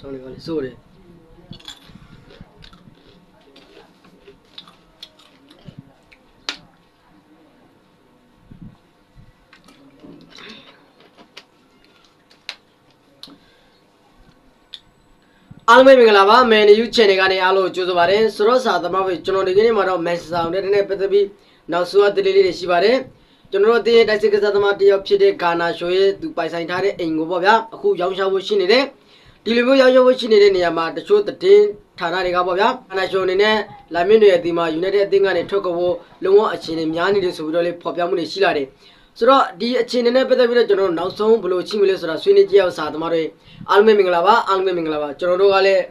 ချောင်းလေးကလည်းစိုးတယ်အားလုံးပဲမင်္ဂလာပါမယ်နေယူ channel ကနေအားလုံးကြိုဆိုပါရစေဆိုတော့စာသမားပဲကျွန်တော်ဒီကနေ့မှာတော့ message ဆောင်တဲ့နဲ့ပတ်သက်ပြီးနောက်ဆိုအတလေးလေးတွေရှိပါတယ်ကျွန်တော်တို့တင်းတိုက်စစ်ကစားသမားတယောက်ဖြစ်တဲ့ဂါနာရှိုရဲ့သူပိုင်ဆိုင်ထားတဲ့အိမ်ကိုပေါ့ဗျာအခုရောင်းချဖို့ရှိနေတယ် ဒီလိုမျိုးရောင်းချဖို့ရှိနေတဲ့နေရာမှာတချို့သတင်းဌာနတွေကပေါ့ဗျာဂါနာရှိုအနေနဲ့လာမင်းတွေရဲ့ဒီမှာ United အသင်းကနေထွက်ကောဖို့လုံးဝအခြေအနေများနေတယ်ဆိုပြီးတော့လေဖော်ပြမှုတွေရှိလာတယ်ဆိုတော့ဒီအခြေအနေနဲ့ပတ်သက်ပြီးတော့ကျွန်တော်တို့နောက်ဆုံးဘယ်လိုချိမလဲဆိုတာဆွေးနွေးကြည့်အောင်စာသမားတွေအားလုံးပဲမင်္ဂလာပါအားလုံးပဲမင်္ဂလာပါကျွန်တော်တို့ကလည်း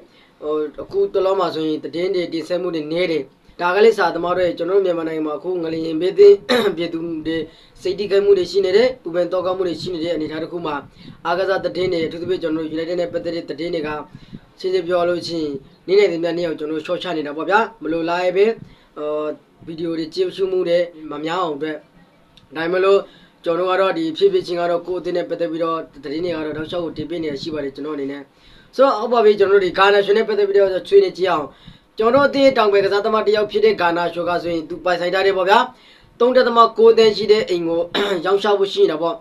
ဟိုအခုတလောမှာဆိုရင်သတင်းတွေတင်ဆက်မှုတွေနေတယ် ဒါကလေးစာသမားတွေကျွန်တော်တို့မြန်မာနိုင်ငံမှာအခုငလျင်ပေးသိပြည်သူတွေစိတ်တိခိုက်မှုတွေရှိနေတယ်ပူပန်တောကောက်မှုတွေရှိနေတဲ့အနေအထားတစ်ခုမှာအာကစားသတင်းတွေအထူးသဖြင့်ကျွန်တော်တို့ United နဲ့ပတ်သက်တဲ့သတင်းတွေကရှင်းရှင်းပြောလို့ရှိရင်နေ့နေ့ दिन နေ့အောင်ကျွန်တော်တို့ short ချနေတာပေါ့ဗျာမလို့ live ပဲဟိုဗီဒီယိုတွေကြည့်ရှုမှုတွေမများအောင်အတွက်ဒါမှမလို့ကျွန်တော်တို့ကတော့ဒီဖြစ်ဖြစ်ချင်းကတော့ကိုယ်အသိနဲ့ပတ်သက်ပြီးတော့သတင်းတွေကတော့တောက်လျှောက်ကိုတင်ပြနေရရှိပါတယ်ကျွန်တော်အနေနဲ့ဆိုတော့ဟုတ်ပါပြီကျွန်တော်တို့ဒီဂါနာရှင်နဲ့ပတ်သက်ပြီးတော့ချွေးနေကြည့်အောင် ကျွန်တော်တို့အသိတောင်ပဲကစားသမားတစ်ယောက်ဖြစ်တဲ့ဂါနာရှိုကဆိုရင်သူပိုင်ဆိုင်ထားတယ်ပေါ့ဗျာ3.6တန်းရှိတဲ့အိမ်ကိုရောင်းချဖို့ရှိနေတာပေါ့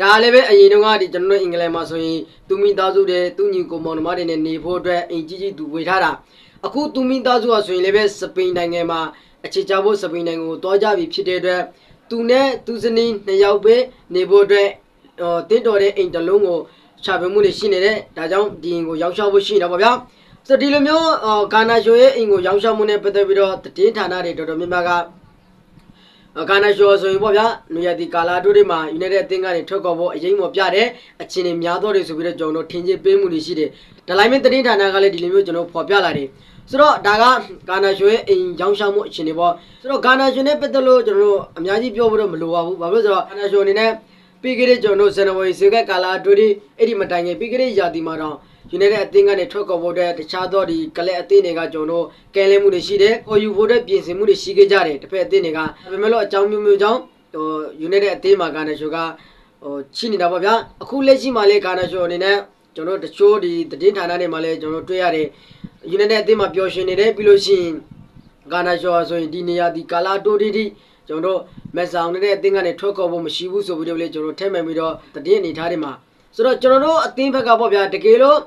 ဒါလည်းပဲအရင်တုန်းကဒီကျွန်တော်တို့အင်္ဂလန်မှာဆိုရင်သူမိသားစုတွေသူညီကိုမောင်နှမတွေနဲ့နေဖို့အတွက်အိမ်ကြီးကြီးသူဝေထားတာအခုသူမိသားစုကဆိုရင်လည်းပဲစပိန်နိုင်ငံမှာအခြေချဖို့စပိန်နိုင်ငံကိုတွားကြပြီဖြစ်တဲ့အတွက်သူနဲ့သူဇနီးနှစ်ယောက်ပဲနေဖို့အတွက်ဟိုတင့်တော်တဲ့အိမ်တစ်လုံးကိုရှာဖွေမှုတွေရှိနေတယ်ဒါကြောင့်ဒီအိမ်ကိုရောက်ရှောက်ဖို့ရှိနေတာပေါ့ဗျာ ဆိုတော့ဒီလိုမျိုးဟိုဂါနာရှိုရဲ့အိမ်ကိုရောက်ရှောက်မှုနဲ့ပတ်သက်ပြီးတော့သတင်းဌာနတွေတော်တော်များများကဂါနာရှိုဆိုရင်ပေါ့ဗျာနူရတီကာလာတို့တွေမှာ United အသင်းကနေထွက်ကော်ဖို့အရင်မော်ပြတဲ့အခြေအနေများတော့တယ်ဆိုပြီးတော့ကျွန်တော်တို့ထင်ကြီးပေးမှုတွေရှိတယ်ဒါလိုက်မင်းသတင်းဌာနကလည်းဒီလိုမျိုးကျွန်တော်ဖော်ပြလာတယ်ဆိုတော့ဒါကဂါနာရွှေအိမ်ရောင်းရှောက်မှုအခြေအနေပေါ့ဆိုတော့ဂါနာရွှေနဲ့ပတ်သက်လို့ကျွန်တော်တို့အများကြီးပြောဖို့တော့မလိုပါဘူးဘာလို့လဲဆိုတော့ဂါနာရွှေအနေနဲ့ပြီးခဲ့တဲ့ကျွန်တော်တို့ဇန်နဝါရီစေကကာလာတို့ဒီအဲ့ဒီမတိုင်ခင်ပြီးခဲ့တဲ့ရာသီမှာတော့ ယူနိုက်တက်အသင်းကနေထွက်ကော်ဖို့တဲ့တခြားသောဒီကလက်အသင်းတွေကကျွန်တော်တို့ကဲလဲမှုတွေရှိတယ်။ဟိုယူဖို့တဲ့ပြင်ဆင်မှုတွေရှိခဲ့ကြတယ်တစ်ဖက်အသင်းတွေကဒါပေမဲ့လို့အကြောင်းမျိုးမျိုးကြောင့်ဟိုယူနိုက်တက်အသင်းမှာဂါနာရွှေကဟိုချိနေတာပေါ့ဗျာအခုလက်ရှိမှာလေဂါနာရွှေအနေနဲ့ကျွန်တော်တို့တချို့ဒီသတင်းဌာနတွေမှာလည်းကျွန်တော်တို့တွေ့ရတယ်ယူနိုက်တက်အသင်းမှာပျော်ရွှင်နေတယ်ပြီးလို့ရှိရင်ဂါနာရွှေဆိုရင်ဒီနေရာဒီကာလာတိုတီတီကျွန်တော်တို့မက်ဆောင်နေတဲ့အသင်းကနေထွက်ကော်ဖို့မရှိဘူးဆိုပြီးတော့လေကျွန်တော်ထည့်မှန်ပြီးတော့သတင်းအနေထားတွေမှာဆိုတော့ကျွန်တော်တို့အသင်းဘက်ကပေါ့ဗျာတကယ်လို့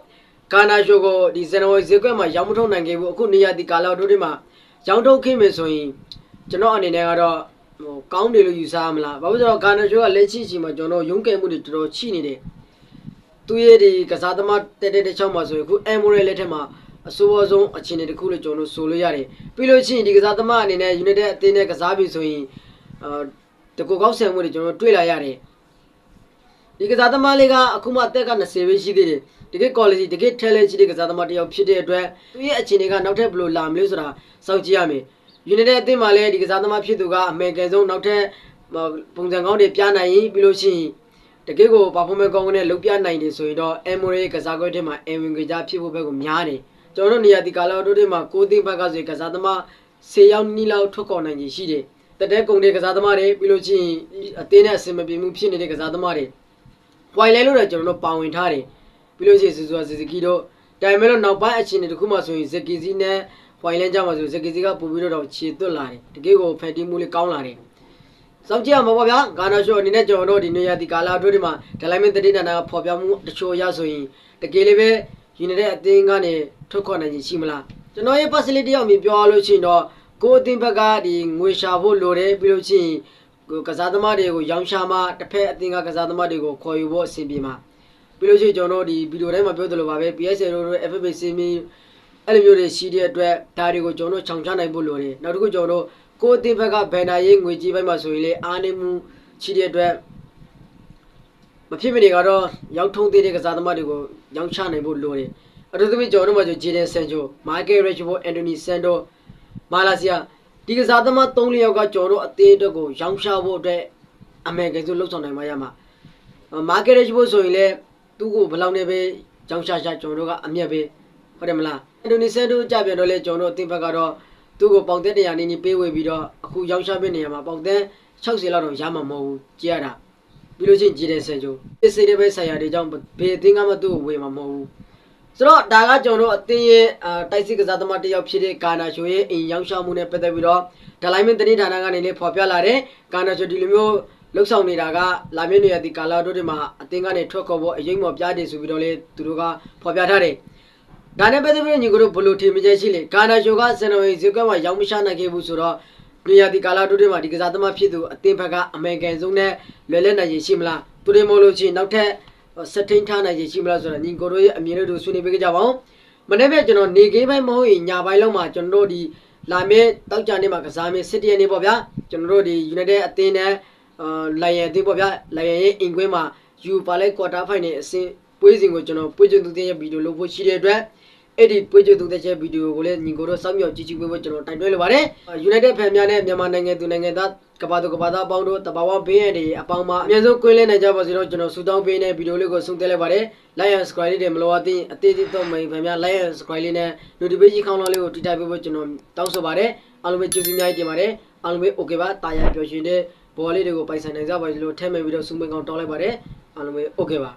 ဂါနာရွှေကိုဒီဇန်နဝါရီဈေးကွက်မှာရောင်းမထုတ်နိုင်ခဲ့ဘူးအခုနေရာဒီကာလာတိုတီမှာရောင်းထုတ်ခဲ့မယ်ဆိုရင်ကျွန်တော်အနေနဲ့ကတော့ဟိုကောင်းတယ်လို့ယူဆရမလားဘာလို့ဆိုတော့ဂါနာရွှေကလက်ရှိအချိန်မှာကျွန်တော်ရုံးကဲမှုတွေတော်တော်ချိနေတယ်သူရဲ့ဒီကစားသမားတက်တက်တစ်ချောင်းမှာဆိုရင်အခုအမ်မိုရဲလက်ထက်မှာအဆိုးအဆုံးအခြေအနေတစ်ခုလို့ကျွန်တော်တို့ဆိုလို့ရတယ်ပြီးလို့ရှိရင်ဒီကစားသမားအနေနဲ့ United အသင်းနဲ့ကစားပြီဆိုရင်အာတကူကောက်ဆန်မှုတွေကျွန်တော်တို့တွေ့လာရတယ် ဒီကစားသမားလေးကအခုမှအသက်က20ပဲရှိသေးတယ်တကယ် quality တကယ် talent ရှိတဲ့ကစားသမားတစ်ယောက်ဖြစ်တဲ့အတွက်သူရဲ့အခြေအနေကနောက်ထပ်ဘယ်လိုလာမလဲဆိုတာစောင့်ကြည့်ရမယ် United အသင်းမှာလည်းဒီကစားသမားဖြစ်သူကအမေကန်ဆုံးနောက်ထပ်ပုံစံကောင်းတွေပြနိုင်ရင်ပြီးလို့ရှိရင်တကယ်ကို performance ကောင်းနဲ့လုတ်ပြနိုင်တယ်ဆိုရင်တော့ Emory ကစားကွက်ထဲမှာ Ewing ကကြဖြစ်ဖို့ဘက်ကိုများတယ်ကျွန်တော်တို့နေရာဒီကာလာတို့တွေမှာကိုသိန်းဘက်ကဆိုရင်ကစားသမား10ယောက်နီးလောက်ထွက်ခေါ်နိုင်ခြင်းရှိတယ်တတဲကုံတဲ့ကစားသမားတွေပြီးလို့ချင်းအသင်းနဲ့အဆင်မပြေမှုဖြစ်နေတဲ့ကစားသမားတွေ ပွိုင်လဲလို့တော့ကျွန်တော်တို့ပါဝင်ထားတယ်ပြီးလို့ချင်းဆူဆူဇီဇီကီတို့တိုင်မဲလို့နောက်ပိုင်းအခြေအနေတစ်ခုမှဆိုရင်ဇက်ကီစီနဲ့ပွိုင်လဲကြမှာဆိုဇက်ကီစီကပို့ပြီးတော့ခြေသွတ်လာတယ်တကယ်ကိုဖက်တီမှုလေးကောင်းလာတယ်စောင့်ကြည့်ရမှာပေါ့ဗျာဂါနာရှိုအနေနဲ့ကျွန်တော်တို့ဒီနေရာဒီကာလာတို့ဒီမှာဒလိုင်းမင်းတတိတနာကဖော်ပြမှုတချို့ရဆိုရင်တကယ်လေးပဲယူနေတဲ့အသင်းကနေထုတ်ခေါ်နိုင်ခြင်းရှိမလားကျွန်တော်ရဲ့ facility အောင်မြင်ပြောရလို့ရှိရင်တော့ကိုယ်အသင်းဘက်ကဒီငွေရှာဖို့လိုတယ်ပြီးလို့ရှိရင် ကိုကစားသမားတွေကိုရောင်းချမှတစ်ဖက်အသင်းကကစားသမားတွေကိုခေါ်ယူဖို့အဆင်ပြေမှာပြီးလို့ရှိရင်ကျွန်တော်တို့ဒီဗီဒီယိုတိုင်းမှာပြောသလိုပါပဲ PSL တို့ FFC မီအဲ့လိုမျိုးတွေရှိတဲ့အတွက်ဒါတွေကိုကျွန်တော်တို့ခြောင်ချနိုင်ဖို့လိုတယ်နောက်တစ်ခုကျွန်တော်တို့ကိုယ်အသင်းဘက်ကဘန်နာရေးငွေကြီးပိုင်းမှာဆိုရင်လေအားနေမှုရှိတဲ့အတွက်မဖြစ်မနေကတော့ရောက်ထုံးသေးတဲ့ကစားသမားတွေကိုရောင်းချနိုင်ဖို့လိုတယ်အထူးသဖြင့်ကျွန်တော်တို့မှာဆိုဂျေဒန်ဆန်ချိုမာကယ်ရက်ချ်ဘောအန်တိုနီဆန်တိုမာလာစီယာ ဒီကစားသမား၃လျောက်ကကျွန်တော်တို့အသင်းအတွက်ကိုရောင်းချဖို့အတွက်အမေရိကန်ဆိုလှုပ်ဆောင်နိုင်မှရမှာမာကယ်ရက်ချ်ဘောဆိုရင်လေသူ့ကိုဘယ်လောက်နဲ့ပဲရောင်းချချကျွန်တော်တို့ကအမျက်ပဲဟုတ်တယ်မလားအန်တိုနီဆန်တိုကြပြန်တော့လေကျွန်တော်တို့အသင်းဘက်ကတော့သူ့ကိုပေါင်သက်တရားနေနေပေးဝေပြီးတော့အခုရောက်ရှားပေးနေရမှာပေါင်သက်60လောက်တော့ရမှာမဟုတ်ဘူးကြည့်ရတာပြီးလို့ချင်းကြည်တဲ့ဆန်ချိုးစစ်စစ်တဲ့ပဲဆိုင်ရာတွေကြောင့်ဘေးအသင်းကမှသူ့ကိုဝေမှာမဟုတ်ဘူး ဆိုတော့ဒါကကျွန်တော်တို့အသင်းရဲ့အာတိုက်စစ်ကစားသမားတစ်ယောက်ဖြစ်တဲ့ကာနာရှိုရဲ့အိမ်ရောက်ရှောက်မှုနဲ့ပတ်သက်ပြီးတော့ဒလိုင်းမင်းတနိဌာနကနေလည်းဖော်ပြလာတယ်ကာနာရှိုဒီလိုမျိုးလှုပ်ဆောင်နေတာကလာမင်းနေရဒီကာလာတို့တွေမှာအသင်းကနေထွက်ခေါ်ဖို့အရေးမော်ပြတယ်ဆိုပြီးတော့လေသူတို့ကဖော်ပြထားတယ်ဒါနဲ့ပတ်သက်ပြီးညီကိုတို့ဘလို့ထင်မကျရှိလေကာနာရှိုကစင်တော်ရေးဇက်ကမှရောက်မရှာနိုင်ခဲ့ဘူးဆိုတော့နေရဒီကာလာတို့တွေမှာဒီကစားသမားဖြစ်သူအသင်းဘက်ကအမေရိကန်ဆုံးနဲ့လွယ်လက်နိုင်ရရှိမလားသူတွေမဟုတ်လို့ချင်းနောက်ထပ် စက်ထိန်ထားနိုင်ရရှိမလားဆိုတော့ညီကိုတို့ရဲ့အမြင်တို့ဆွေးနွေးပေးကြပါဦးမနေ့ကကျွန်တော်နေခင်းပိုင်းမဟုတ်ရင်ညပိုင်းလောက်မှာကျွန်တော်တို့ဒီလာမယ့်တောက်ကြနေမှာကစားမယ့်စစ်တရနေပေါ့ဗျာကျွန်တော်တို့ဒီ United အသင်းနဲ့အာလိုင်ယန်အသင်းပေါ့ဗျာလိုင်ယန်ရဲ့အင်ကွင်းမှာယူပါလိုက်ကွာတာဖိုင်နယ်အဆင့်ပွဲစဉ်ကိုကျွန်တော်ပွဲကျသူတဲ့ဗီဒီယိုလုပ်ဖို့ရှိတဲ့အတွက်အဲ့ဒီပွဲကျသူတဲ့ဗီဒီယိုကိုလည်းညီကိုတို့စောင့်မျှော်ကြည့်ကြည့်ပေးဖို့ကျွန်တော်တိုက်တွန်းလိုပါတယ် United ဖန်များနဲ့မြန်မာနိုင်ငံသူနိုင်ငံသား ကဘာသူကဘာသားအပေါင်းတို့တဘာဝဘေးရန်တွေအပေါင်းမှာအမြဲဆုံးကွင်းလဲနိုင်ကြပါစေတော့ကျွန်တော်ဆူတောင်းပေးတဲ့ဗီဒီယိုလေးကိုဆုံးသက်လိုက်ပါတယ် like and subscribe လေးတွေမလိုအပ်သေးအသေးသေးတော့မိန်ဖန်များ like and subscribe လေးနဲ့ notification ခေါင်းလောင်းလေးကိုထိတိုက်ပေးဖို့ကျွန်တော်တောင်းဆိုပါတယ်အားလုံးပဲကျေးဇူးများကြီးတင်ပါတယ်အားလုံးပဲ okay ပါတာယာပျော်ရွှင်တဲ့ဘော်လေးတွေကိုပိုင်ဆိုင်နိုင်ကြပါစေလို့ထည့်မဲ့ပြီးတော့စူမင်ကောင်တောင်းလိုက်ပါတယ်အားလုံးပဲ okay ပါ